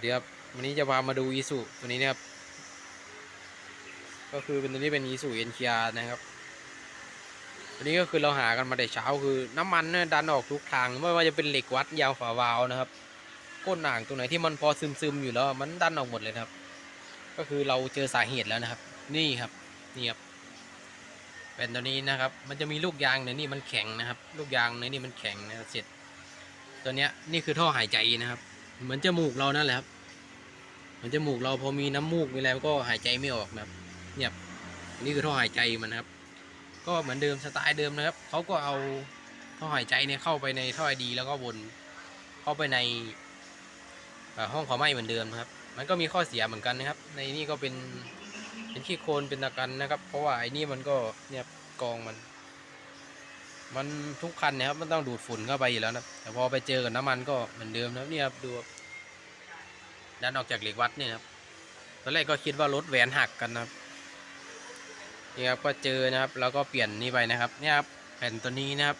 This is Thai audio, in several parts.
วัสดีครับวันนี้จะพามาดูอีสุตัวนี้นะครับ ก็คือเป็นตัวนี้เป็นอีสุเอ็นเคีอานะครับตัวนี้ก็คือเราหากันมาแต่เช้าคือน้ำมันเนี่ยดันออกทุกทางไม่ว่าจะเป็นเหล็กวัดยาวฝาวาล์วนะครับก้นอ่างตรงไหนที่มันพอซึมๆอยู่แล้วมันดันออกหมดเลยครับ ก็คือเราเจอสาเหตุแล้วนะครับ นี่ครับนี่ครับเป็นตัวนี้นะครับ มันจะมีลูกยางในนี่มันแข็งนะครับ ลูกยางในนี่มันแข็งนะเสร็จตัวเนี้ยนี่คือท่อหายใจนะครับ เหมือนจมูกเรานั่นแหละครับ เหมือนจมูกเราพอมีน้ำมูกมีอะไรก็หายใจไม่ออกนะครับ เนี่ยนี่คือท่อหายใจมันครับ ก็เหมือนเดิมสไตล์เดิมนะครับเขาก็เอาท่อหายใจเนี่ยเข้าไปในท่อไอดี แล้วก็วนเข้าไปในห้องเผาไหม้เหมือนเดิมนะครับ มันก็มีข้อเสียเหมือนกันนะครับ ในนี่ก็เป็นเป็นขี้โคลนเป็นตะกันนะครับ เพราะว่าไอ้นี่มันก็เนี่ยกองมัน มันทุกคันนะครับมันต้องดูดฝุ่นเข้าไปอยู่แล้วนะแต่พอไปเจอกับน้ำมันก็เหมือนเดิมนะครับเนี่ยครับ ดูครับดันออกจากเหล็กวัดเนี่ยนะครับตอนแรกก็คิดว่ารถแหวนหักกันนะครับนี่ครับก็เจอนะครับแล้วก็เปลี่ยนนี่ไปนะครับเนี่ยครับแผ่นตัวนี้นะครับ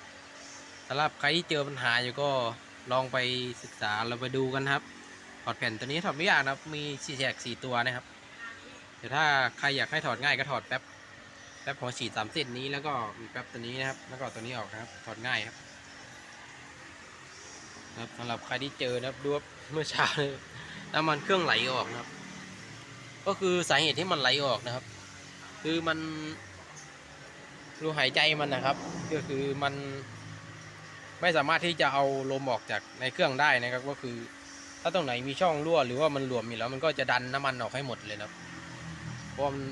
สำหรับใครที่เจอปัญหาอยู่ก็ลองไปศึกษาเราไปดูกันครับถอดแผ่นตัวนี้ถอดไม่ยากนะครับมีสี่แฉกสี่ตัวนะครับเดี๋ยวถ้าใครอยากให้ถอดง่ายก็ถอดแป๊บแป๊บหัวฉีดสามเส้นนี้แล้วก็มีแป๊บตัวนี้นะครับ แล้วก็ตัวนี้ออกนะครับถอดง่ายครับครับสำหรับใครที่เจอนะครับดูว่าเมื่อเช้าเลย น้ำมันเครื่องไหลออกนะครับ ก็คือสาเหตุที่มันไหลออกนะครับ คือมันรูหายใจมันนะครับ ก็คือมันไม่สามารถที่จะเอาลมออกจากในเครื่องได้นะครับ ก็คือ ถ้าตรงไหนมีช่องรั่วหรือว่ามันหลวมอยู่แล้วมันก็จะดันน้ำมันออกให้หมดเลยนะครับเพราะมัน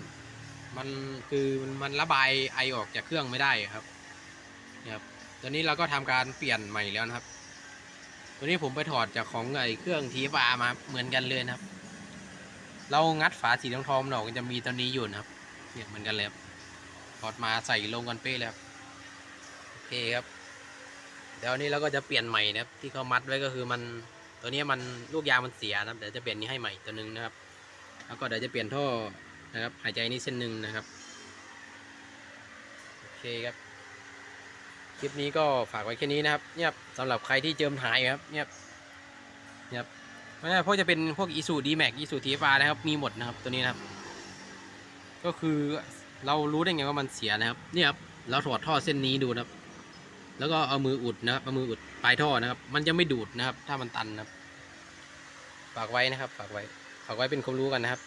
มันคือมันระบายไอออกจากเครื่องไม่ได้ครับนี่ยครับตอนนี้เราก็ทำการเปลี่ยนใหม่แล้วนะครับ ตัวนี้ผมไปถอดจากของไอเครื่องทีฟามาเหมือนกันเลยนะครับ เรางัดฝาสีทองทองๆมันออกจะมีตัวนี้อยู่นะครับ เนี่ยเหมือนกันเลยครับถอดมาใส่ลงกันเป๊ะเลยครับโอเคครับเดี๋ยวนี้เราก็จะเปลี่ยนใหม่นะครับ ที่เขามัดไว้ก็คือมันตัวนี้มันลูกยางมันเสียนะครับเดี๋ยวจะเปลี่ยนนี้ให้ใหม่ตัวหนึงนะครับ แล้วก็เดี๋ยวจะเปลี่ยนท่อนะครับ หายใจนี่เส้นหนึ่งนะครับโอเคครับ คลิปนี้ก็ฝากไว้แค่นี้นะครับเนี่ยสำหรับใครที่เจิมหายครับเนี่ยเนี่ยไม่ใช่พวกจะเป็นพวกอีซูดีแม็กอีซูทีฟานะครับมีหมดนะครับตัวนี้นะครับ ก็คือเรารู้ได้ไงว่ามันเสียนะครับเนี่ยครับเราถอดท่อเส้นนี้ดูนะครับ แล้วก็เอามืออุดนะครับเอามืออุดปลายท่อนะครับ มันจะไม่ดูดนะครับ ถ้ามันตันนะครับ ฝากไว้นะครับ ฝากไว้ ฝากไว้เป็นความรู้กันนะครับ